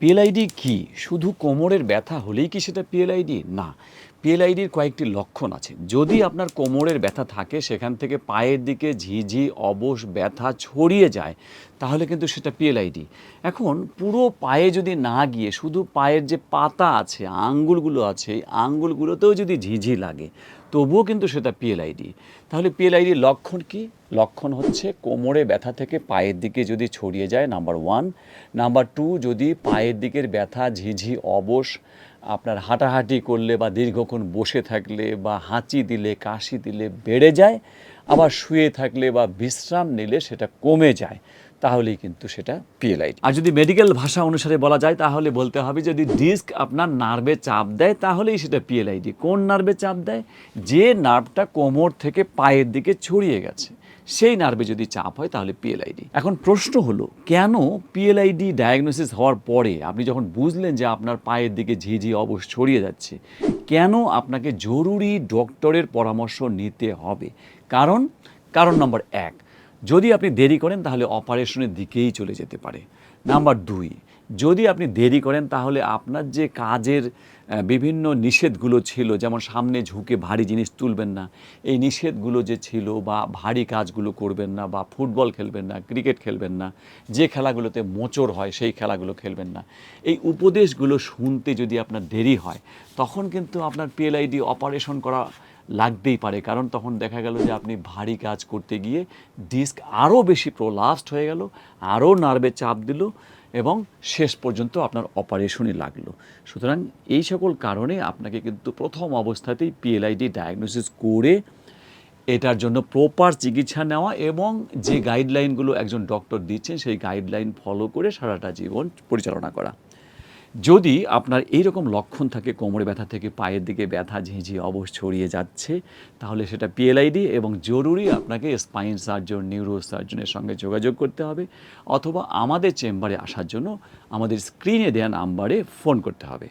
PLID কি? শুধু কোমরের ব্যথা হলেই কি সেটা পিএলআইডি? না। পিএলআইডির কয়েকটি লক্ষণ আছে। যদি আপনার কোমরের ব্যথা থাকে, সেখান থেকে পায়ের দিকে ঝিঝি, অবশ ব্যথা ছড়িয়ে যায়, তাহলে কিন্তু সেটা পিএলআইডি। এখন পুরো পায়ে যদি না গিয়ে, শুধু পায়ের যে পাতা আছে, আঙ্গুলগুলো আছে আঙ্গুলগুলোতেও যদি ঝিঝি লাগে, তবুও কিন্তু সেটা পিএলআইডি। তাহলে পিএলআইডির লক্ষণ কি? লক্ষণ হচ্ছে কোমরে ব্যথা থেকে পায়ের দিকে যদি ছড়িয়ে যায়, নাম্বার ওয়ান। নাম্বার টু, যদি পায়ের দিকের ব্যথা, ঝিঝি, অবশ আপনার হাঁটাহাঁটি করলে বা দীর্ঘক্ষণ বসে থাকলে বা হাঁচি দিলে, কাশি দিলে বেড়ে যায়, আবার শুয়ে থাকলে বা বিশ্রাম নিলে সেটা কমে যায়, তাহলেই কিন্তু সেটা পিএলআইডি আর যদি মেডিকেল ভাষা অনুসারে বলা যায়, তাহলে বলতে হবে যদি ডিস্ক আপনার নার্ভে চাপ দেয়, তাহলেই সেটা পিএলআইডি কোন নার্ভে চাপ দেয়? যে নার্ভটা কোমর থেকে পায়ের দিকে ছড়িয়ে গেছে। সেই নার্ভে যদি চাপ হয় তাহলে পিএলআইডি এখন প্রশ্ন হলো, কেন পিএলআইডি ডায়াগনোসিস হওয়ার পরে আপনি যখন বুঝলেন যে আপনার পায়ের দিকে ঝিঝি অবশ ছড়িয়ে যাচ্ছে, কেন আপনাকে জরুরি ডক্টরের পরামর্শ নিতে হবে? কারণ কারণ নম্বর এক যদি আপনি দেরি করেন, তাহলে অপারেশনের দিকেই চলে যেতে পারে। নাম্বার দুই, যদি আপনি দেরি করেন, তাহলে আপনার যে কাজের বিভিন্ন নিষেধগুলো ছিল, যেমন সামনে ঝুঁকে ভারী জিনিস তুলবেন না, এই নিষেধগুলো যে ছিল বা ভারী কাজগুলো করবেন না, বা ফুটবল খেলবেন না, ক্রিকেট খেলবেন না, যে খেলাগুলোতে মোচড় হয়, সেই খেলাগুলো খেলবেন না, এই উপদেশগুলো শুনতে যদি আপনার দেরি হয়, তখন কিন্তু আপনার পিএলআইডি অপারেশন করা লাগতেই পারে। কারণ তখন দেখা গেল যে আপনি ভারী কাজ করতে গিয়ে ডিস্ক আরও বেশি প্রোলাস্ট হয়ে গেল আরও নার্ভে চাপ দিল এবং শেষ পর্যন্ত আপনার অপারেশনই লাগল। সুতরাং এই সকল কারণে আপনাকে কিন্তু প্রথম অবস্থাতেই পিএলআইডি ডায়াগনোসিস করে এটার জন্য প্রপার চিকিৎসা নেওয়া এবং যে গাইডলাইনগুলো একজন ডক্টর দিচ্ছেন, সেই গাইডলাইন ফলো করে সারাটা জীবন পরিচালনা করা। যদি আপনার এইরকম লক্ষণ থাকে, কোমরে ব্যথা থেকে পায়ের দিকে ব্যথা, ঝিঁঝি, অবশ ছড়িয়ে যাচ্ছে, তাহলে সেটা পিএলআইডি এবং জরুরি আপনাকে স্পাইন সার্জন নিউরো সার্জনের সঙ্গে যোগাযোগ করতে হবে অথবা আমাদের চেম্বারে আসার জন্য আমাদের স্ক্রিনে দেওয়া নাম্বারে ফোন করতে হবে।